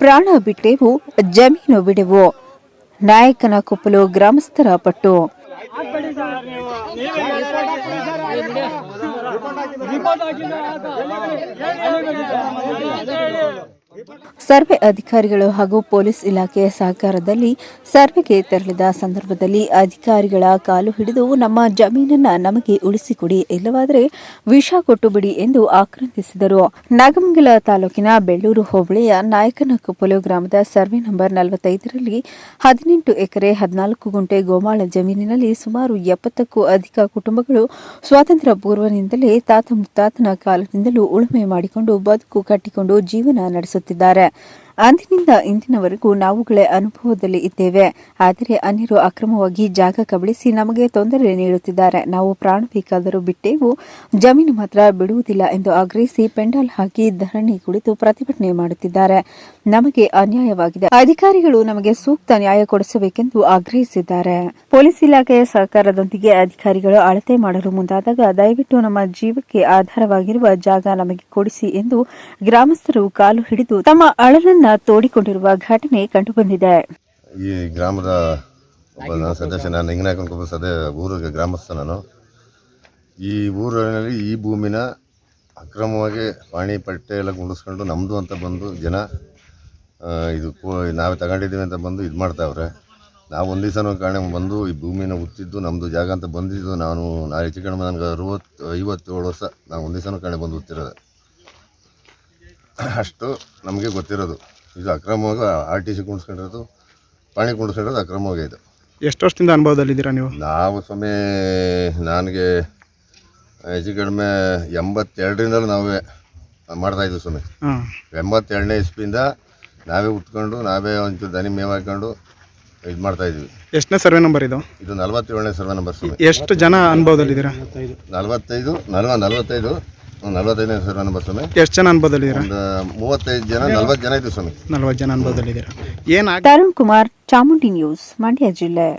ಪ್ರಾಣ ಬಿಟ್ಟೆವು ಜಮೀನು ಬಿಡೆವು ನಾಯಕನ ಕೊಪ್ಪಲು ಗ್ರಾಮಸ್ಥರ ಪಟ್ಟು ಸರ್ವೆ ಅಧಿಕಾರಿಗಳು ಹಾಗೂ ಪೊಲೀಸ್ ಇಲಾಖೆಯ ಸಹಕಾರದಲ್ಲಿ ಸರ್ವೆಗೆ ತೆರಳಿದ ಸಂದರ್ಭದಲ್ಲಿ ಅಧಿಕಾರಿಗಳ ಕಾಲು ಹಿಡಿದು ನಮ್ಮ ಜಮೀನನ್ನ ನಮಗೆ ಉಳಿಸಿಕೊಡಿ, ಇಲ್ಲವಾದರೆ ವಿಷ ಕೊಟ್ಟು ಬಿಡಿ ಎಂದು ಆಕ್ರಂದಿಸಿದರು. ನಾಗಮಂಗಲ ತಾಲೂಕಿನ ಬೆಳ್ಳೂರು ಹೋಬಳಿಯ ನಾಯಕನಕೊಪ್ಪಲು ಗ್ರಾಮದ ಸರ್ವೆ ನಂಬರ್ ನಲವತ್ತೈದರಲ್ಲಿ ಹದಿನೆಂಟು ಎಕರೆ ಹದಿನಾಲ್ಕು ಗುಂಟೆ ಗೋಮಾಳ ಜಮೀನಿನಲ್ಲಿ ಸುಮಾರು ಎಪ್ಪತ್ತಕ್ಕೂ ಅಧಿಕ ಕುಟುಂಬಗಳು ಸ್ವಾತಂತ್ರ್ಯ ಪೂರ್ವದಿಂದಲೇ ತಾತ ಮುತ್ತಾತನ ಕಾಲದಿಂದಲೂ ಉಳುಮೆ ಮಾಡಿಕೊಂಡು ಬದುಕು ಕಟ್ಟಿಕೊಂಡು ಜೀವನ ನಡೆಸುತ್ತಿದ್ದಾರೆ ಅಂದಿನಿಂದ ಇಂದಿನವರೆಗೂ ನಾವುಗಳೇ ಅನುಭವದಲ್ಲಿ ಇದ್ದೇವೆ. ಆದರೆ ಅನ್ಯರು ಅಕ್ರಮವಾಗಿ ಜಾಗ ಕಬಳಿಸಿ ನಮಗೆ ತೊಂದರೆ ನೀಡುತ್ತಿದ್ದಾರೆ. ನಾವು ಪ್ರಾಣ ಬೇಕಾದರೂ ಬಿಟ್ಟೇವು. ಜಮೀನು ಮಾತ್ರ ಬಿಡುವುದಿಲ್ಲ ಎಂದು ಆಗ್ರಹಿಸಿ ಪೆಂಡಾಲ್ ಹಾಕಿ ಧರಣಿ ಕುಳಿತು ಪ್ರತಿಭಟನೆ ಮಾಡುತ್ತಿದ್ದಾರೆ. ನಮಗೆ ಅನ್ಯಾಯವಾಗಿದೆ. ಅಧಿಕಾರಿಗಳು ನಮಗೆ ಸೂಕ್ತ ನ್ಯಾಯ ಕೊಡಿಸಬೇಕೆಂದು ಆಗ್ರಹಿಸಿದ್ದಾರೆ. ಪೊಲೀಸ್ ಇಲಾಖೆಯ ಸಹಕಾರದೊಂದಿಗೆ ಅಧಿಕಾರಿಗಳು ಅಳತೆ ಮಾಡಲು ಮುಂದಾದಾಗ ದಯವಿಟ್ಟು ನಮ್ಮ ಜೀವಕ್ಕೆ ಆಧಾರವಾಗಿರುವ ಜಾಗ ನಮಗೆ ಕೊಡಿಸಿ ಎಂದು ಗ್ರಾಮಸ್ಥರು ಕಾಲು ಹಿಡಿದು ತಮ್ಮ ಅಳಲನ್ನ ತೋಡಿಕೊಂಡಿರುವ ಘಟನೆ ಕಂಡುಬಂದಿದೆ. ಈ ಗ್ರಾಮದ ನಾನು ಸದಸ್ಯ, ನಾನು ಹಿಂಗನಾಕೊಂಡ್ಕೊಬ್ಬ ಸದ, ಊರಿಗೆ ಗ್ರಾಮಸ್ಥ ನಾನು. ಈ ಊರಿನಲ್ಲಿ ಈ ಭೂಮಿನ ಅಕ್ರಮವಾಗಿ ಪಾಣಿ ಪಟ್ಟೆ ಎಲ್ಲ ಗುಂಡಿಸ್ಕೊಂಡು ನಮ್ಮದು ಅಂತ ಬಂದು ಜನ ಇದು ನಾವೇ ತಗೊಂಡಿದ್ದೀವಿ ಅಂತ ಬಂದು ಇದು ಮಾಡ್ತಾವ್ರೆ. ನಾವು ಒಂದು ದಿವಸನೂ ಕಾರಣ ಬಂದು ಈ ಭೂಮಿನ ಉತ್ತಿದ್ದು ನಮ್ಮದು ಜಾಗ ಅಂತ ಬಂದಿದ್ದು, ನಾನು ನಾ ಹೆಚ್ಚು ಕಡಿಮೆ ನನಗೆ ಅರುವತ್ತು, ಐವತ್ತೇಳು ವರ್ಷ ನಾವು ಒಂದು ದಿವಸನೂ ಕಾಣೆ ಬಂದು ಉತ್ತಿರೋದು ಅಷ್ಟು ನಮಗೆ ಗೊತ್ತಿರೋದು. ಇದು ಅಕ್ರಮವಾಗಿ ಆರ್ ಟಿ ಸಿ ಕುಣಿಸ್ಕೊಂಡಿರೋದು ಪಾಣಿ ಕುಣಿಸ್ಕೊಂಡಿರೋದು ಅಕ್ರಮವಾಗಿ ಇದು. ಎಷ್ಟು ವರ್ಷದಿಂದ ಅನುಭವದಲ್ಲಿದ್ದೀರಾ ನೀವು? ನಾವು ಸ್ವಾಮಿ ನನಗೆ ಹೆಚ್ಚು ಕಡಿಮೆ ಎಂಬತ್ತೆರಡರಿಂದಲೂ ನಾವೇ ಮಾಡ್ತಾಯಿದ್ವಿ ಸ್ವಾಮಿ. ಎಂಬತ್ತೆರಡನೇ ಇಸ್ಪಿಯಿಂದ ನಾವೇ ಉಟ್ಕೊಂಡು ನಾವೇ ಒಂಚೂರು ದನಿ ಮೇವು ಹಾಕೊಂಡು ಇದು ಮಾಡ್ತಾಯಿದ್ವಿ ಎಷ್ಟನೇ ಸರ್ವೆ ನಂಬರ್ ಇದು? ಇದು ನಲವತ್ತೇಳನೇ ಸರ್ವೆ ನಂಬರ್ ಸ್ವಾಮಿ. ಎಷ್ಟು ಜನ ಅನುಭವದಲ್ಲಿದ್ದೀರಾ? ನಲವತ್ತೈದು ನಲ್ವ ನಲವತ್ತೈದು ನಲವತ್ತೈದನೇ ಅನುಭವ ಸ್ವಾಮಿ. ಎಷ್ಟು ಜನ ಅನುಭವದಲ್ಲಿದ್ದೀರಾ ಒಂದು ಮೂವತ್ತೈದು ಜನ ನಲ್ವತ್ತು ಜನ ಇದ್ದೀವಿ ಸ್ವಾಮಿ. ನಲ್ವತ್ತು ಜನ ಅನುಭವದಲ್ಲಿದ್ದೀರಾ ಏನು ತರುಣ್ ಕುಮಾರ್ ಚಾಮುಂಡಿ ನ್ಯೂಸ್ ಮಂಡ್ಯ ಜಿಲ್ಲೆ.